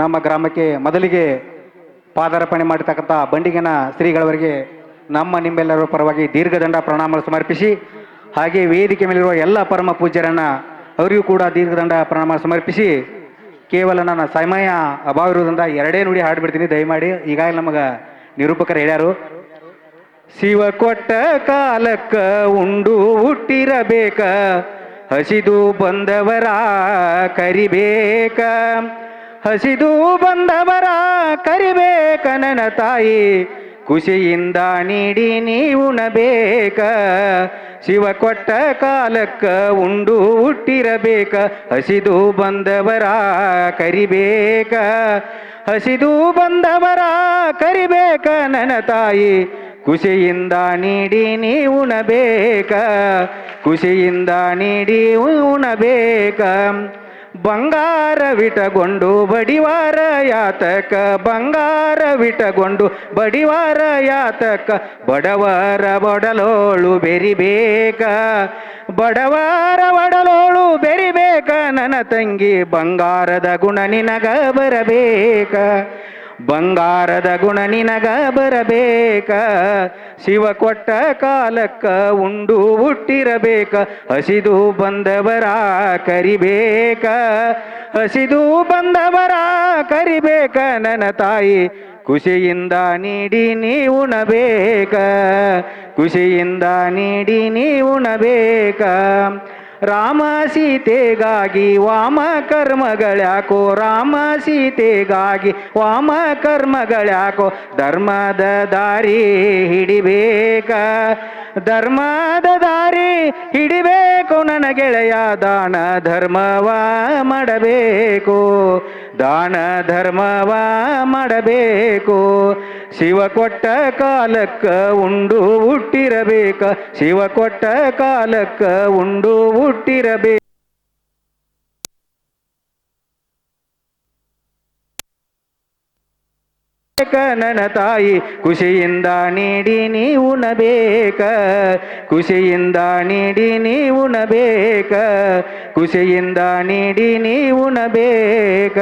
ನಮ್ಮ ಗ್ರಾಮಕ್ಕೆ ಮೊದಲಿಗೆ ಪಾದಾರ್ಪಣೆ ಮಾಡಿರ್ತಕ್ಕಂಥ ಬಂಡಿಗನ ಶ್ರೀಗಳವರಿಗೆ ನಮ್ಮ ನಿಮ್ಮೆಲ್ಲರ ಪರವಾಗಿ ದೀರ್ಘದಂಡ ಪ್ರಣಾಮ ಸಮರ್ಪಿಸಿ, ಹಾಗೆ ವೇದಿಕೆ ಮೇಲಿರುವ ಎಲ್ಲ ಪರಮ ಪೂಜ್ಯರನ್ನು ಅವರಿಗೂ ಕೂಡ ದೀರ್ಘದಂಡ ಪ್ರಣಾಮ ಸಮರ್ಪಿಸಿ, ಕೇವಲ ನನ್ನ ಸಮಯ ಅಭಾವ ಇರುವುದರಿಂದ ಎರಡೇ ನುಡಿ ಹಾಡ್ಬಿಡ್ತೀನಿ, ದಯಮಾಡಿ. ಈಗಾಗಲೇ ನಮಗೆ ನಿರೂಪಕರು ಹೇಳ್ಯಾರು, ಶಿವ ಕೊಟ್ಟ ಕಾಲಕ್ಕ ಉಂಡು ಹುಟ್ಟಿರಬೇಕ, ಹಸಿದು ಬಂದವರ ಕರಿಬೇಕ ಹಸಿದು ಬಂದವರ ಕರಿಬೇಕ ನನ ತಾಯಿ. ಖುಷಿಯಿಂದ ನೀಡಿ ನೀವುಣಬೇಕ ಶಿವ ಕೊಟ್ಟ ಕಾಲಕ್ಕ ಉಂಡು ಹುಟ್ಟಿರಬೇಕ. ಹಸಿದು ಬಂದವರ ಕರಿಬೇಕ. ಹಸಿದು ಬಂದವರ ಕರಿಬೇಕ ನನ್ನ ತಾಯಿ. ಖುಷಿಯಿಂದ ನೀಡಿ ನೀ ಉಣಬೇಕ ಖುಷಿಯಿಂದ ನೀಡಿ ಉಣಬೇಕ ಬಂಗಾರವಿಟಗೊಂಡು ಬಡಿವಾರ ಯಾತಕ, ಬಂಗಾರ ವಿಟಗೊಂಡು ಬಡಿವಾರ ಯಾತಕ, ಬಡವರ ಬಡಲೋಳು ಬೆರಿಬೇಕ, ಬಡವರ ಬಡಲೋಳು ಬೆರಿಬೇಕ, ನನ್ನ ತಂಗಿ ಬಂಗಾರದ ಗುಣ ನಿನಗ ಬರಬೇಕ. ಬಂಗಾರದ ಗುಣ ನಿನಗ ಬರಬೇಕ. ಶಿವ ಕೊಟ್ಟ ಕಾಲಕ್ಕ ಉಂಡು ಹುಟ್ಟಿರಬೇಕ. ಹಸಿದು ಬಂದವರ ಕರಿಬೇಕ. ಹಸಿದು ಬಂದವರ ಕರಿಬೇಕ. ನನ್ನ ತಾಯಿ ಖುಷಿಯಿಂದ ನೀಡಿ ನೀ ಉಣಬೇಕ. ಖುಷಿಯಿಂದ ನೀಡಿ ನೀ ಉಣಬೇಕ. ರಾಮ ಸೀತೆಗಾಗಿ ವಾಮ ಕರ್ಮಗಳ್ಯಾಕೋ ರಾಮ ಸೀತೆಗಾಗಿ ವಾಮ ಕರ್ಮಗಳ್ಯಾಕೋ ಧರ್ಮದ ದಾರಿ ಹಿಡಿಬೇಕ. ಧರ್ಮದ ದಾರಿ ಗೆಳೆಯ ದಾನ ಧರ್ಮವ ಮಾಡಬೇಕು. ದಾನ ಧರ್ಮವ ಮಾಡಬೇಕು. ಶಿವ ಕೊಟ್ಟ ಕಾಲಕ್ಕ ಉಂಡು ಹುಟ್ಟಿರಬೇಕ. ಶಿವ ಕೊಟ್ಟ ಕಾಲಕ್ಕ ಉಂಡು ಹುಟ್ಟಿರಬೇಕು. ನನ್ನ ತಾಯಿ ಖುಷಿಯಿಂದ ನೀಡಿ ನೀ ಉಣಬೇಕ ಖುಷಿಯಿಂದ ನೀಡಿ ನೀ ಉಣಬೇಕ ಖುಷಿಯಿಂದ ನೀಡಿ ನೀ ಉಣಬೇಕ